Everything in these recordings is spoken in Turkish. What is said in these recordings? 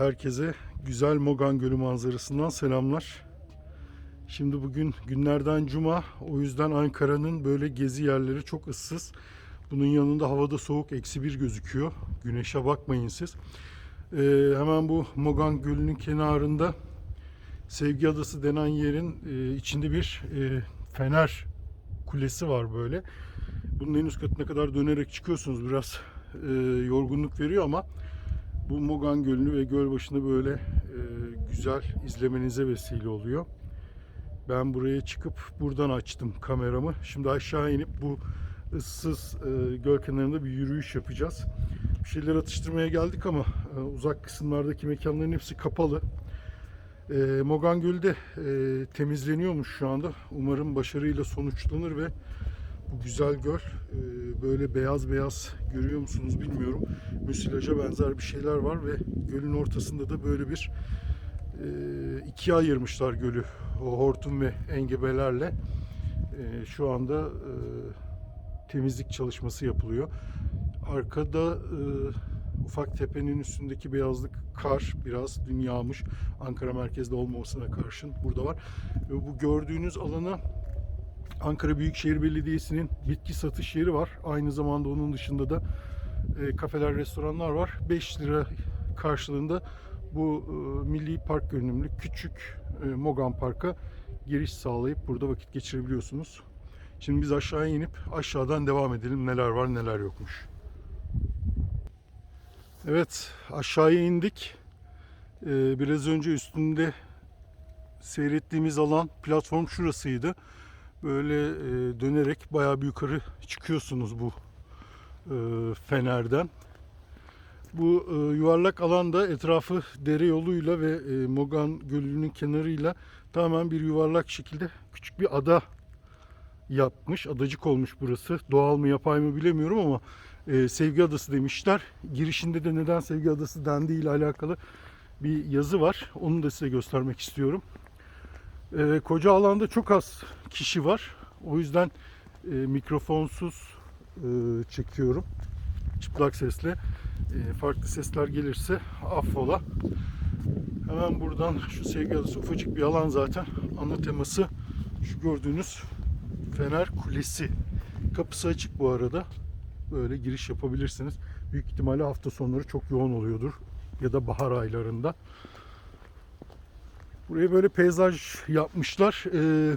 Herkese güzel Mogan Gölü manzarasından selamlar. Şimdi bugün günlerden cuma. O yüzden Ankara'nın böyle gezi yerleri çok ıssız. Bunun yanında havada soğuk eksi bir gözüküyor. Güneşe bakmayın siz. Ee, hemen bu Mogan Gölü'nün kenarında Sevgi Adası denen yerin e, içinde bir e, fener kulesi var böyle. Bunun en üst katına kadar dönerek çıkıyorsunuz. Biraz e, yorgunluk veriyor ama bu Mogan Gölü'nü ve göl başını böyle e, güzel izlemenize vesile oluyor. Ben buraya çıkıp buradan açtım kameramı. Şimdi aşağı inip bu ıssız e, göl kenarında bir yürüyüş yapacağız. Bir şeyler atıştırmaya geldik ama e, uzak kısımlardaki mekanların hepsi kapalı. E, Mogan Gölü de e, temizleniyormuş şu anda. Umarım başarıyla sonuçlanır ve bu güzel göl e, böyle beyaz beyaz görüyor musunuz bilmiyorum. Müsilaja benzer bir şeyler var ve gölün ortasında da böyle bir e, ikiye ayırmışlar gölü. O hortum ve engebelerle e, şu anda temizlik çalışması yapılıyor. Arkada ufak tepenin üstündeki beyazlık kar biraz dün yağmış. Ankara merkezde olmamasına karşın burada var. Ve bu gördüğünüz alana Ankara Büyükşehir Belediyesi'nin bitki satış yeri var. Aynı zamanda onun dışında da e, kafeler, restoranlar var. 5 lira karşılığında bu e, Milli Park görünümlü küçük e, Mogan Park'a giriş sağlayıp burada vakit geçirebiliyorsunuz. Şimdi biz aşağıya inip aşağıdan devam edelim neler var neler yokmuş. Evet aşağıya indik. E, biraz önce üstünde seyrettiğimiz alan platform şurasıydı böyle e, dönerek bayağı bir yukarı çıkıyorsunuz bu e, fenerden. Bu e, yuvarlak alanda etrafı dere yoluyla ve e, Mogan Gölü'nün kenarıyla tamamen bir yuvarlak şekilde küçük bir ada yapmış. Adacık olmuş burası. Doğal mı yapay mı bilemiyorum ama e, Sevgi Adası demişler. Girişinde de neden Sevgi Adası dendiği ile alakalı bir yazı var. Onu da size göstermek istiyorum. E, koca alanda çok az kişi var. O yüzden e, mikrofonsuz e, çekiyorum. Çıplak sesle. E, farklı sesler gelirse affola. Hemen buradan şu sevgi adası ufacık bir alan zaten. Ana teması şu gördüğünüz Fener Kulesi. Kapısı açık bu arada. Böyle giriş yapabilirsiniz. Büyük ihtimalle hafta sonları çok yoğun oluyordur. Ya da bahar aylarında. Buraya böyle peyzaj yapmışlar. Ee,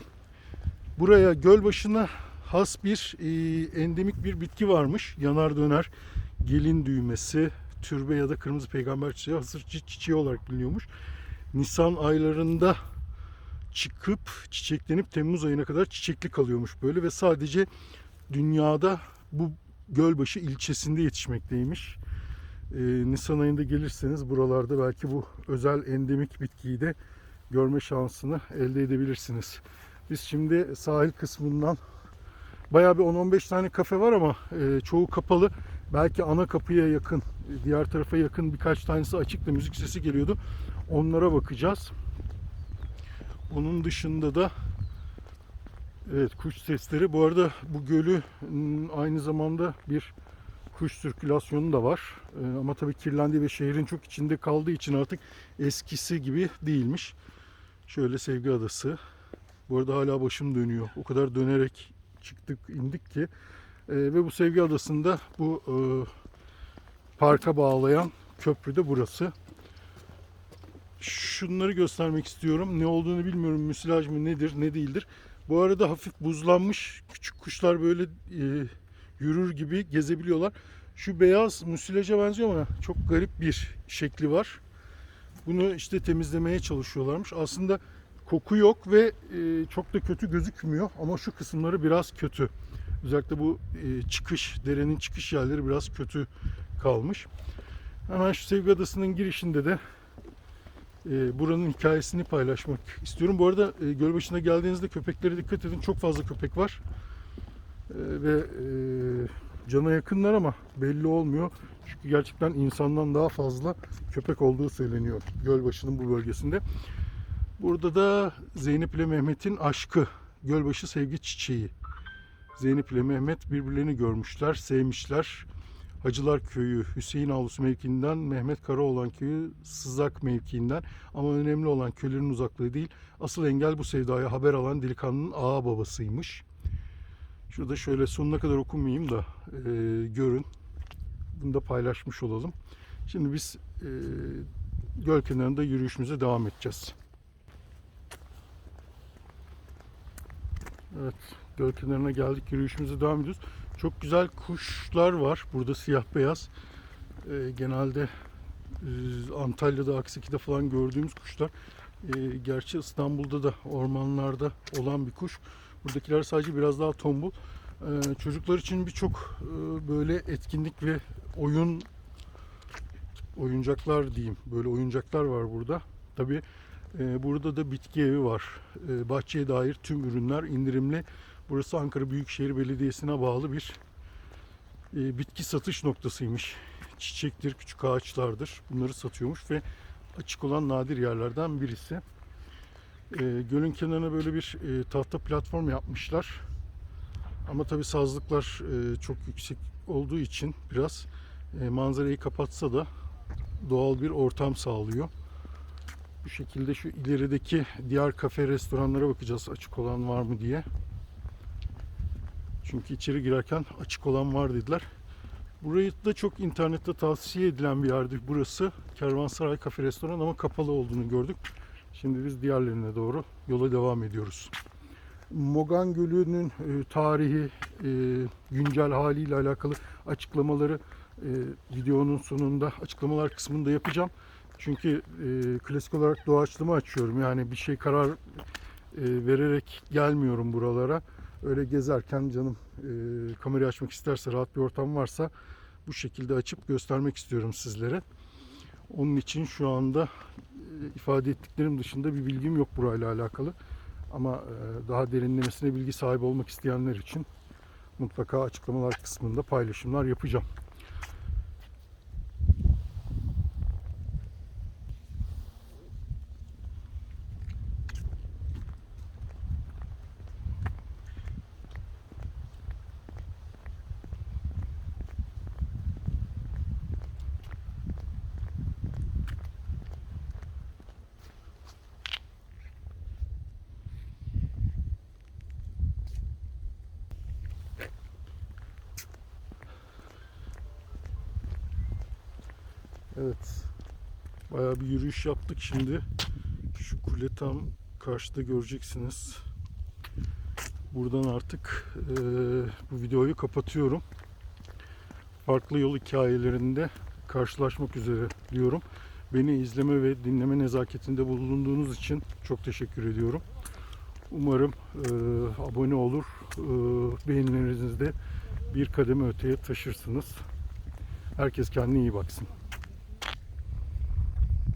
buraya göl başına has bir e, endemik bir bitki varmış. Yanar döner gelin düğmesi, türbe ya da kırmızı peygamber çiçeği hasır çi- çiçeği olarak biliniyormuş. Nisan aylarında çıkıp çiçeklenip Temmuz ayına kadar çiçekli kalıyormuş böyle ve sadece dünyada bu Gölbaşı ilçesinde yetişmekteymiş. Ee, Nisan ayında gelirseniz buralarda belki bu özel endemik bitkiyi de görme şansını elde edebilirsiniz. Biz şimdi sahil kısmından bayağı bir 10-15 tane kafe var ama e, çoğu kapalı. Belki ana kapıya yakın, diğer tarafa yakın birkaç tanesi açık da müzik sesi geliyordu. Onlara bakacağız. Onun dışında da evet kuş sesleri. Bu arada bu gölü aynı zamanda bir kuş sirkülasyonu da var. E, ama tabii kirlendiği ve şehrin çok içinde kaldığı için artık eskisi gibi değilmiş. Şöyle Sevgi Adası. Bu arada hala başım dönüyor. O kadar dönerek çıktık indik ki. Ee, ve bu Sevgi Adası'nda bu e, parka bağlayan köprü de burası. Şunları göstermek istiyorum. Ne olduğunu bilmiyorum. Müsilaj mı nedir ne değildir. Bu arada hafif buzlanmış küçük kuşlar böyle e, yürür gibi gezebiliyorlar. Şu beyaz müsilaja benziyor ama çok garip bir şekli var. Bunu işte temizlemeye çalışıyorlarmış. Aslında koku yok ve e, çok da kötü gözükmüyor ama şu kısımları biraz kötü. Özellikle bu e, çıkış, derenin çıkış yerleri biraz kötü kalmış. Hemen şu Sevgi Adası'nın girişinde de e, buranın hikayesini paylaşmak istiyorum. Bu arada e, göl başına geldiğinizde köpeklere dikkat edin. Çok fazla köpek var. Ve cana yakınlar ama belli olmuyor. Çünkü gerçekten insandan daha fazla köpek olduğu söyleniyor Gölbaşı'nın bu bölgesinde. Burada da Zeynep ile Mehmet'in aşkı, Gölbaşı sevgi çiçeği. Zeynep ile Mehmet birbirlerini görmüşler, sevmişler. Hacılar Köyü Hüseyin Avlusu mevkiinden Mehmet Karaoğlan Köyü Sızak mevkiinden ama önemli olan köylerin uzaklığı değil. Asıl engel bu sevdaya haber alan delikanlının ağa babasıymış. Şurada şöyle sonuna kadar okumayayım da e, görün. Bunu da paylaşmış olalım. Şimdi biz e, göl kenarında yürüyüşümüze devam edeceğiz. Evet, göl kenarına geldik. Yürüyüşümüze devam ediyoruz. Çok güzel kuşlar var. Burada siyah beyaz. Ee, genelde e, Antalya'da, Aksiki'de falan gördüğümüz kuşlar. Ee, gerçi İstanbul'da da ormanlarda olan bir kuş. Buradakiler sadece biraz daha tombul. Ee, çocuklar için birçok e, böyle etkinlik ve oyun oyuncaklar diyeyim. Böyle oyuncaklar var burada. Tabii e, burada da bitki evi var. E, bahçeye dair tüm ürünler indirimli. Burası Ankara Büyükşehir Belediyesi'ne bağlı bir e, bitki satış noktasıymış. Çiçektir, küçük ağaçlardır. Bunları satıyormuş ve açık olan nadir yerlerden birisi. E, gölün kenarına böyle bir e, tahta platform yapmışlar. Ama tabii sazlıklar e, çok yüksek olduğu için biraz e, manzarayı kapatsa da doğal bir ortam sağlıyor. Bu şekilde şu ilerideki diğer kafe restoranlara bakacağız açık olan var mı diye. Çünkü içeri girerken açık olan var dediler. Burayı da çok internette tavsiye edilen bir yerdi burası. Kervansaray Kafe Restoran ama kapalı olduğunu gördük. Şimdi biz diğerlerine doğru yola devam ediyoruz. Mogan Gölü'nün e, tarihi, e, güncel haliyle alakalı açıklamaları e, videonun sonunda açıklamalar kısmında yapacağım. Çünkü klasik olarak doğaçlama açıyorum. Yani bir şey karar vererek gelmiyorum buralara. Öyle gezerken canım kamerayı açmak isterse rahat bir ortam varsa bu şekilde açıp göstermek istiyorum sizlere. Onun için şu anda e, ifade ettiklerim dışında bir bilgim yok burayla alakalı. Ama e, daha derinlemesine bilgi sahibi olmak isteyenler için mutlaka açıklamalar kısmında paylaşımlar yapacağım. Evet. Bayağı bir yürüyüş yaptık şimdi. Şu kule tam karşıda göreceksiniz. Buradan artık eee, bu videoyu kapatıyorum. Farklı yol hikayelerinde karşılaşmak üzere diyorum. Beni izleme ve dinleme nezaketinde bulunduğunuz için çok teşekkür ediyorum. Umarım eee, abone olur, eee beğenilerinizde bir kademe öteye taşırsınız. Herkes kendine iyi baksın.